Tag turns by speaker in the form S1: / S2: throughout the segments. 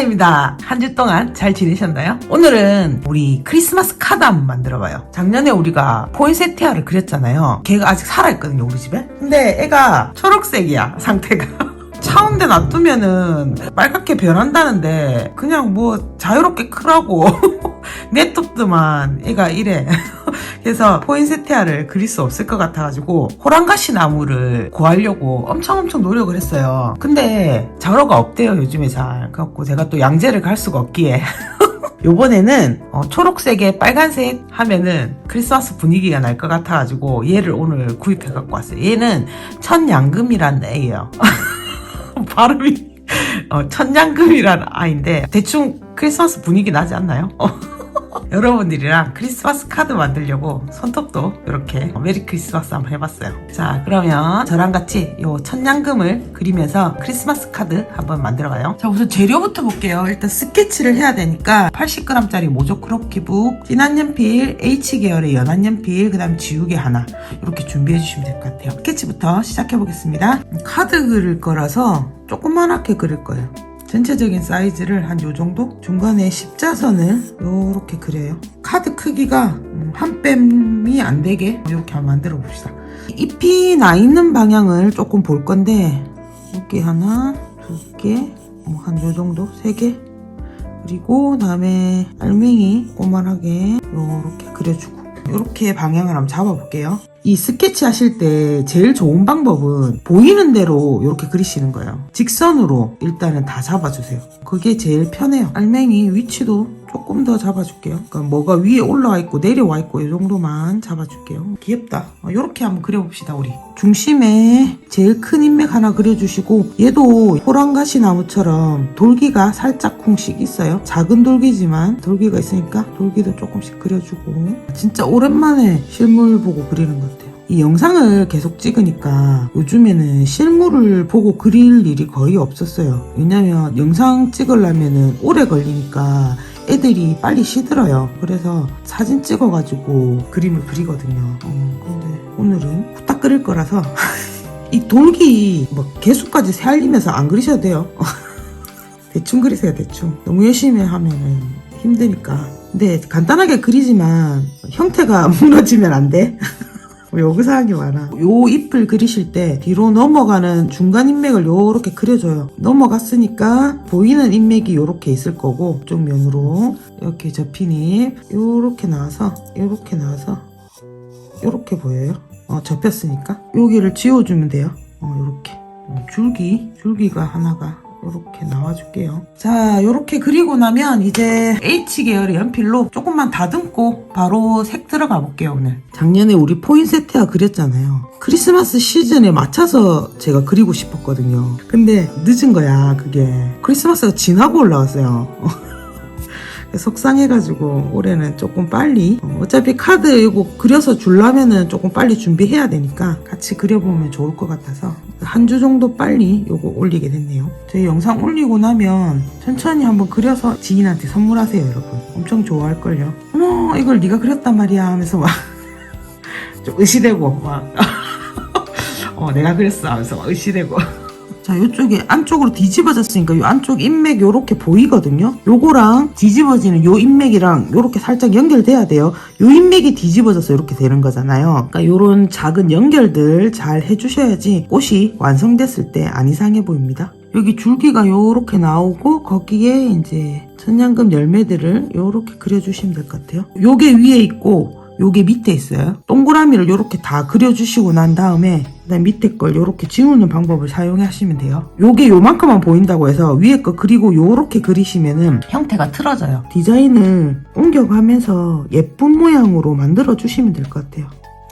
S1: 인사입니다. 한 주 동안 잘 지내셨나요? 오늘은 우리 크리스마스 카드 한번 만들어봐요. 작년에 우리가 포인세티아를 그렸잖아요. 걔가 아직 살아있거든요, 우리 집에. 근데 애가 초록색이야, 상태가. 차온데 놔두면은 빨갛게 변한다는데 그냥 뭐 자유롭게 크라고 냅뒀더만 애가 이래 그래서 포인세티아를 그릴 수 없을 것 같아가지고 호랑가시 나무를 구하려고 엄청 엄청 노력을 했어요. 근데 자로가 없대요 요즘에 잘. 그래갖고 제가 또 양재를 갈 수가 없기에. 요번에는 어, 초록색에 빨간색 하면은 크리스마스 분위기가 날 것 같아가지고 얘를 오늘 구입해 갖고 왔어요. 얘는 천양금이라는 애예요. 발음이 어, 천냥금이라는 아이인데 대충 크리스마스 분위기 나지 않나요? 여러분들이랑 크리스마스 카드 만들려고 손톱도 이렇게 메리 크리스마스 한번 해봤어요. 자, 그러면 저랑 같이 요 천냥금을 그리면서 크리스마스 카드 한번 만들어봐요. 자, 우선 재료부터 볼게요. 일단 스케치를 해야 되니까 80g짜리 모조 크롭키북, 진한 연필, H 계열의 연한 연필, 그 다음 지우개 하나 이렇게 준비해 주시면 될 것 같아요. 스케치부터 시작해 보겠습니다. 카드 그릴 거라서 조그만하게 그릴 거예요. 전체적인 사이즈를 한 요 정도? 중간에 십자선을 요렇게 그려요. 카드 크기가 음, 한 뺨이 안 되게 이렇게 한번 만들어 봅시다. 잎이 나 있는 방향을 조금 볼 건데 여기 하나, 두 개, 뭐 한 요 정도? 세 개? 그리고 그다음에 알맹이 꼬만하게 요렇게 그려주고 이렇게 방향을 한번 잡아볼게요. 이 스케치 하실 때 제일 좋은 방법은 보이는 대로 이렇게 그리시는 거예요. 직선으로 일단은 다 잡아주세요. 그게 제일 편해요. 알맹이 위치도 조금 더 잡아줄게요. 그러니까 뭐가 위에 올라와 있고 내려와 있고 이 정도만 잡아줄게요. 귀엽다. 이렇게 한번 그려봅시다 우리. 중심에 제일 큰 인맥 하나 그려주시고 얘도 호랑가시 나무처럼 돌기가 살짝 쿵씩 있어요. 작은 돌기지만 돌기가 있으니까 돌기도 조금씩 그려주고 진짜 오랜만에 실물 보고 그리는 것. 이 영상을 계속 찍으니까 요즘에는 실물을 보고 그릴 일이 거의 없었어요. 왜냐면 영상 찍으려면은 오래 걸리니까 애들이 빨리 시들어요. 그래서 사진 찍어가지고 그림을 그리거든요. 어, 근데 오늘은 후딱 그릴 거라서 이 돌기 뭐 개수까지 세알리면서 안 그리셔도 돼요. 대충 그리세요, 대충. 너무 열심히 하면은 힘드니까. 근데 간단하게 그리지만 형태가 무너지면 안 돼. 요구사항이 많아. 요 잎을 그리실 때 뒤로 넘어가는 중간 인맥을 요렇게 그려줘요. 넘어갔으니까 보이는 인맥이 요렇게 있을 거고 쪽 면으로 이렇게 접힌 잎 요렇게 나와서 요렇게 나와서 요렇게 보여요. 어, 접혔으니까 여기를 지워주면 돼요. 어, 요렇게 어, 줄기 줄기가 하나가 이렇게 나와줄게요. 자, 이렇게 그리고 나면 이제 H 계열의 연필로 조금만 다듬고 바로 색 들어가 볼게요, 오늘. 작년에 우리 포인세티아 그렸잖아요. 크리스마스 시즌에 맞춰서 제가 그리고 싶었거든요. 근데 늦은 거야, 그게. 크리스마스가 지나고 올라왔어요. 속상해가지고 올해는 조금 빨리 어, 어차피 카드 이거 그려서 줄라면은 조금 빨리 준비해야 되니까 같이 그려보면 좋을 것 같아서 한 주 정도 빨리 요거 올리게 됐네요. 저희 영상 올리고 나면 천천히 한번 그려서 지인한테 선물하세요 여러분. 엄청 좋아할걸요. 어머 이걸 네가 그렸단 말이야 하면서 막 좀 의시되고 막. 어, 내가 그랬어 하면서 막 의시되고 자, 요쪽에 안쪽으로 뒤집어졌으니까 요 안쪽 인맥 요렇게 보이거든요. 요거랑 뒤집어지는 요 인맥이랑 요렇게 살짝 연결돼야 돼요. 요 인맥이 뒤집어져서 이렇게 되는 거잖아요. 그러니까 요런 작은 연결들 잘 해주셔야지 꽃이 완성됐을 때 안 이상해 보입니다. 여기 줄기가 요렇게 나오고 거기에 이제 천냥금 열매들을 요렇게 그려주시면 될 것 같아요. 요게 위에 있고 요게 밑에 있어요. 동그라미를 요렇게 다 그려주시고 난 다음에 그다음 밑에 걸 요렇게 지우는 방법을 사용하시면 돼요. 요게 요만큼만 보인다고 해서 위에 거 그리고 요렇게 그리시면은 형태가 틀어져요. 디자인을 옮겨가면서 예쁜 모양으로 만들어 주시면 될 것 같아요.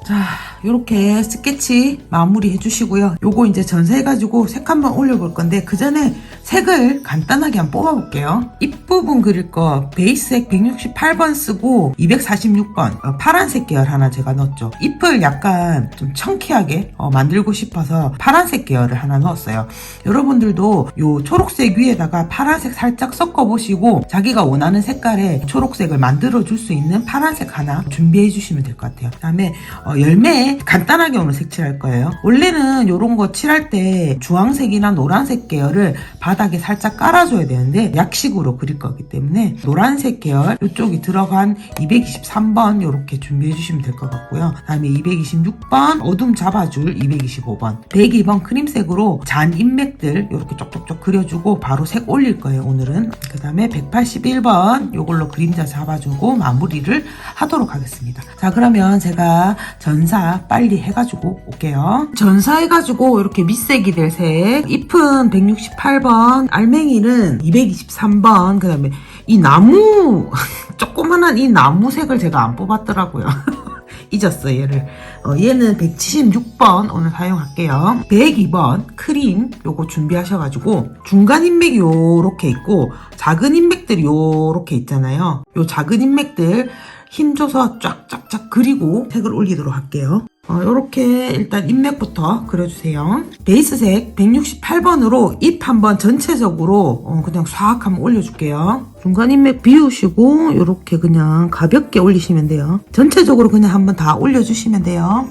S1: 자, 요렇게 스케치 마무리 해주시고요. 요거 이제 전세해가지고 색 한번 올려볼 건데, 그 전에 색을 간단하게 한번 뽑아볼게요. 입부분 그릴 거 베이스색 168번 쓰고 246번 어, 파란색 계열 하나 제가 넣었죠. 잎을 약간 좀 청키하게 어, 만들고 싶어서 파란색 계열을 하나 넣었어요. 여러분들도 요 초록색 위에다가 파란색 살짝 섞어보시고 자기가 원하는 색깔의 초록색을 만들어 줄 수 있는 파란색 하나 준비해 주시면 될 것 같아요. 그 다음에 어, 열매에 간단하게 오늘 색칠할 거예요. 원래는 요런 거 칠할 때 주황색이나 노란색 계열을 받아 바닥에 살짝 깔아줘야 되는데 약식으로 그릴 거기 때문에 노란색 계열 이쪽이 들어간 223번 이렇게 준비해 주시면 될 것 같고요. 다음에 226번 어둠 잡아줄 225번 102번 크림색으로 잔 인맥들 이렇게 쪽쪽쪽 그려주고 바로 색 올릴 거예요 오늘은. 그 다음에 181번 이걸로 그림자 잡아주고 마무리를 하도록 하겠습니다. 자 그러면 제가 전사 빨리 해가지고 올게요. 전사 해가지고 이렇게 밑색이 될 색 잎은 168번 알맹이는 223번 그 다음에 이 나무 조그만한 이 나무색을 제가 안 뽑았더라고요. 잊었어 얘를. 어, 얘는 176번 오늘 사용할게요. 102번 크림 요거 준비하셔가지고 중간 인맥이 요렇게 있고 작은 인맥들이 요렇게 있잖아요. 요 작은 인맥들 힘줘서 쫙쫙쫙 그리고 색을 올리도록 할게요 어, 요렇게 일단 인맥부터 그려주세요. 베이스색 168번으로 잎 한번 전체적으로 어, 그냥 싹 한번 올려줄게요. 중간 인맥 비우시고 요렇게 그냥 가볍게 올리시면 돼요. 전체적으로 그냥 한번 다 올려주시면 돼요.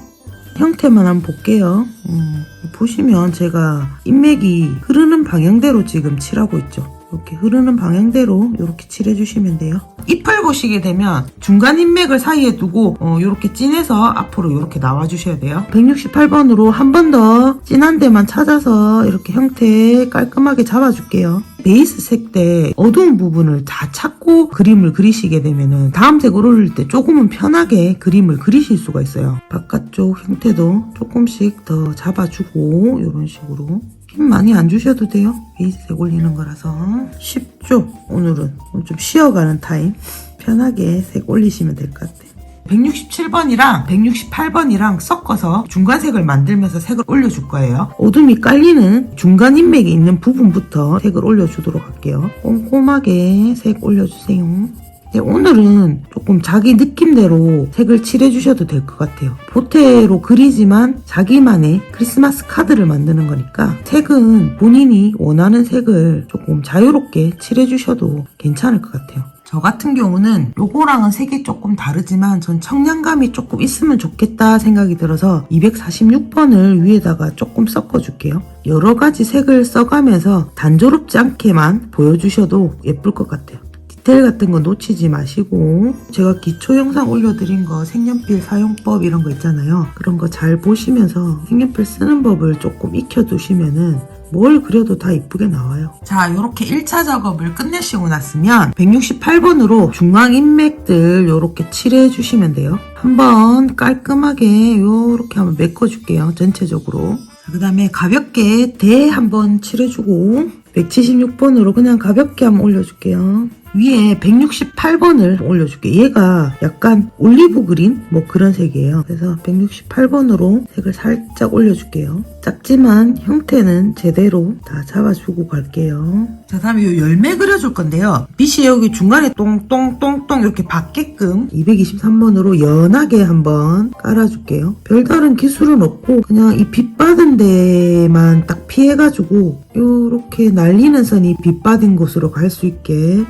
S1: 형태만 한번 볼게요. 음, 보시면 제가 인맥이 흐르는 방향대로 지금 칠하고 있죠 이렇게 흐르는 방향대로 이렇게 칠해주시면 돼요. 잎을 보시게 되면 중간 인맥을 사이에 두고 어, 이렇게 진해서 앞으로 이렇게 나와주셔야 돼요. 168번으로 한 번 더 진한 데만 찾아서 이렇게 형태 깔끔하게 잡아줄게요. 베이스 색 때 어두운 부분을 다 찾고 그림을 그리시게 되면은 다음 색을 올릴 때 조금은 편하게 그림을 그리실 수가 있어요. 바깥쪽 형태도 조금씩 더 잡아주고 이런 식으로 힘 많이 안 주셔도 돼요. 베이스색 올리는 거라서 쉽죠. 오늘은 좀 쉬어가는 타임 편하게 색 올리시면 될 것 같아요. 167번이랑 168번이랑 섞어서 중간색을 만들면서 색을 올려줄 거예요. 어둠이 깔리는 중간 인맥이 있는 부분부터 색을 올려주도록 할게요. 꼼꼼하게 색 올려주세요. 네, 오늘은 조금 자기 느낌대로 색을 칠해주셔도 될 것 같아요. 보태로 그리지만 자기만의 크리스마스 카드를 만드는 거니까 색은 본인이 원하는 색을 조금 자유롭게 칠해주셔도 괜찮을 것 같아요. 저 같은 경우는 요거랑은 색이 조금 다르지만 전 청량감이 조금 있으면 좋겠다 생각이 들어서 246번을 위에다가 조금 섞어줄게요. 여러 가지 색을 써가면서 단조롭지 않게만 보여주셔도 예쁠 것 같아요. 디테일 같은 거 놓치지 마시고 제가 기초 영상 올려드린 거 색연필 사용법 이런 거 있잖아요. 그런 거 잘 보시면서 색연필 쓰는 법을 조금 익혀두시면은 뭘 그려도 다 이쁘게 나와요. 자, 이렇게 1차 작업을 끝내시고 났으면 168번으로 중앙 인맥들 이렇게 칠해 주시면 돼요. 한번 깔끔하게 이렇게 한번 메꿔 줄게요. 전체적으로. 그 다음에 가볍게 대 한번 칠해주고 176번으로 그냥 가볍게 한번 올려줄게요. 위에 168번을 올려줄게요. 얘가 약간 올리브 그린 뭐 그런 색이에요. 그래서 168번으로 색을 살짝 올려줄게요. 작지만 형태는 제대로 다 잡아주고 갈게요. 자, 다음에 이 열매 그려줄 건데요. 빛이 여기 중간에 똥똥똥똥 이렇게 받게끔 223번으로 연하게 한번 깔아줄게요. 별다른 기술은 없고 그냥 이 빛 받은 데만 딱 피해가지고 이렇게 날리는 선이 빛 받은 곳으로 갈 수 있게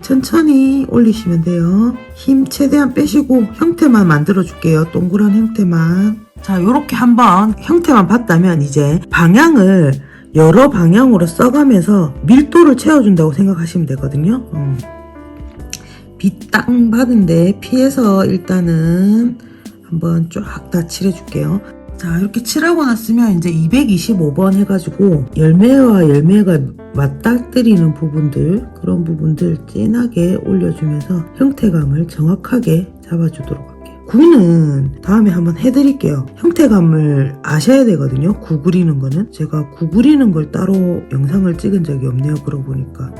S1: 천천히 올리시면 돼요. 힘 최대한 빼시고 형태만 만들어 줄게요. 동그란 형태만. 자, 이렇게 한번 형태만 봤다면 이제 방향을 여러 방향으로 써가면서 밀도를 채워준다고 생각하시면 되거든요. 음. 빛딱 받은데 피해서 일단은 한번 쫙 다 칠해줄게요. 자 이렇게 칠하고 났으면 이제 225번 해가지고 열매와 열매가 맞닥뜨리는 부분들 그런 부분들 진하게 올려주면서 형태감을 정확하게 잡아주도록 할게요. 구는 다음에 한번 해드릴게요. 형태감을 아셔야 되거든요. 구 그리는 거는 제가 구 그리는 걸 따로 영상을 찍은 적이 없네요. 그러고 보니까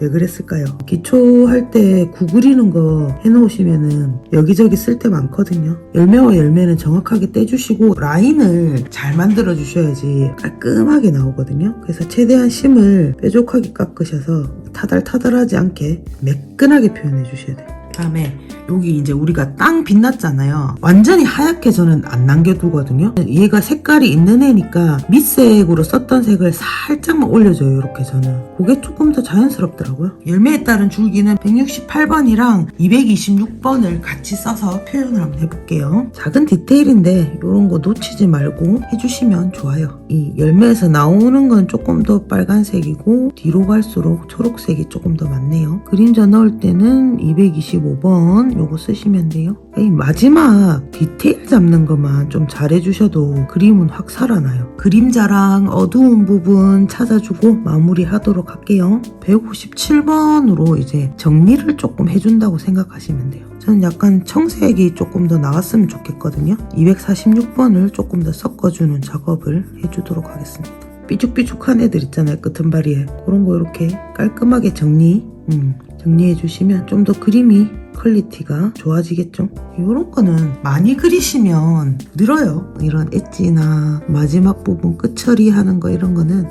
S1: 왜 그랬을까요? 기초할 때 구부리는 거 해놓으시면은 여기저기 쓸 때 많거든요. 열매와 열매는 정확하게 떼주시고 라인을 잘 만들어 주셔야지 깔끔하게 나오거든요. 그래서 최대한 심을 뾰족하게 깎으셔서 타달타달하지 않게 매끈하게 표현해 주셔야 돼요. 그다음에 여기 이제 우리가 땅 빛났잖아요. 완전히 하얗게 저는 안 남겨두거든요. 얘가 색깔이 있는 애니까 밑색으로 썼던 색을 살짝만 올려줘요. 이렇게 저는. 그게 조금 더 자연스럽더라고요. 열매에 따른 줄기는 168번이랑 226번을 같이 써서 표현을 한번 해볼게요. 작은 디테일인데 이런 거 놓치지 말고 해주시면 좋아요. 이 열매에서 나오는 건 조금 더 빨간색이고 뒤로 갈수록 초록색이 조금 더 많네요. 그림자 넣을 때는 225번 요거 쓰시면 돼요. 이 마지막 디테일 잡는 것만 좀 잘해주셔도 그림은 확 살아나요. 그림자랑 어두운 부분 찾아주고 마무리하도록 할게요. 157번으로 이제 정리를 조금 해준다고 생각하시면 돼요. 저는 약간 청색이 조금 더 나왔으면 좋겠거든요. 246번을 조금 더 섞어주는 작업을 해주도록 하겠습니다. 삐죽삐죽한 애들 있잖아요. 끝은바리에. 그런 거 이렇게 깔끔하게 정리, 음, 정리해 주시면 좀 더 그림이 퀄리티가 좋아지겠죠? 이런 거는 많이 그리시면 늘어요. 이런 엣지나 마지막 부분 끝 처리하는 거 이런 거는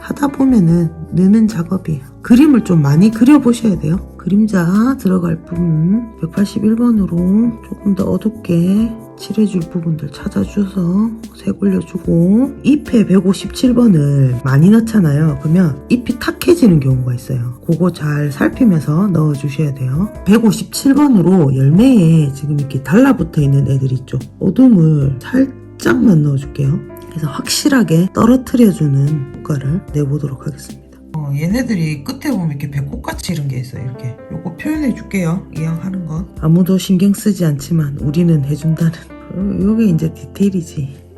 S1: 하다 보면은 느는 작업이에요. 그림을 좀 많이 그려보셔야 돼요. 그림자 들어갈 부분 181번으로 조금 더 어둡게 칠해줄 부분들 찾아줘서 색 올려주고 잎에 157번을 많이 넣잖아요. 그러면 잎이 탁해지는 경우가 있어요. 그거 잘 살피면서 넣어주셔야 돼요. 157번으로 열매에 지금 이렇게 달라붙어 있는 애들 있죠. 어둠을 살짝만 넣어줄게요. 그래서 확실하게 떨어뜨려주는 효과를 내보도록 하겠습니다. 어, 얘네들이 끝에 보면 이렇게 배꼽같이 이런 게 있어요. 이렇게. 요거 표현해 줄게요. 이왕 하는 거. 아무도 신경 쓰지 않지만 우리는 해준다는. 어, 요게 이제 디테일이지.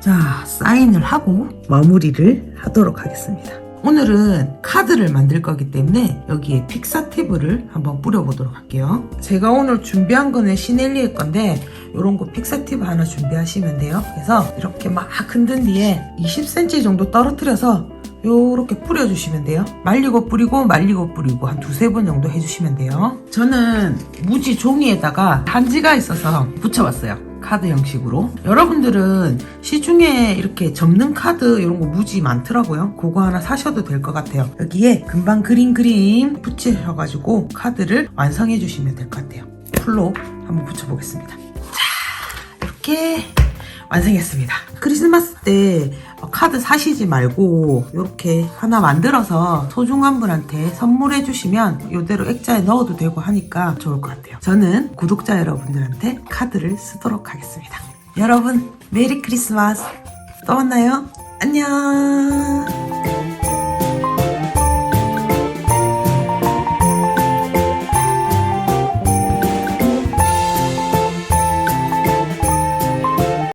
S1: 자, 사인을 하고 마무리를 하도록 하겠습니다. 오늘은 카드를 만들 거기 때문에 여기에 픽사티브를 한번 뿌려보도록 할게요. 제가 오늘 준비한 거는 시넬리의 건데 이런 거 픽사티브 하나 준비하시면 돼요. 그래서 이렇게 막 흔든 뒤에 20cm 정도 떨어뜨려서 요렇게 뿌려주시면 돼요. 말리고 뿌리고 말리고 뿌리고 한 두세 번 정도 해주시면 돼요. 저는 무지 종이에다가 한지가 있어서 붙여봤어요. 카드 형식으로. 여러분들은 시중에 이렇게 접는 카드 이런 거 무지 많더라고요. 그거 하나 사셔도 될 것 같아요. 여기에 금방 그린 그림 붙이셔가지고 카드를 완성해 주시면 될 것 같아요. 풀로 한번 붙여보겠습니다. 자, 이렇게 완성했습니다. 크리스마스 때 카드 사시지 말고 이렇게 하나 만들어서 소중한 분한테 선물해 주시면 이대로 액자에 넣어도 되고 하니까 좋을 것 같아요. 저는 구독자 여러분들한테 카드를 쓰도록 하겠습니다. 여러분 메리 크리스마스 또 만나요. 안녕.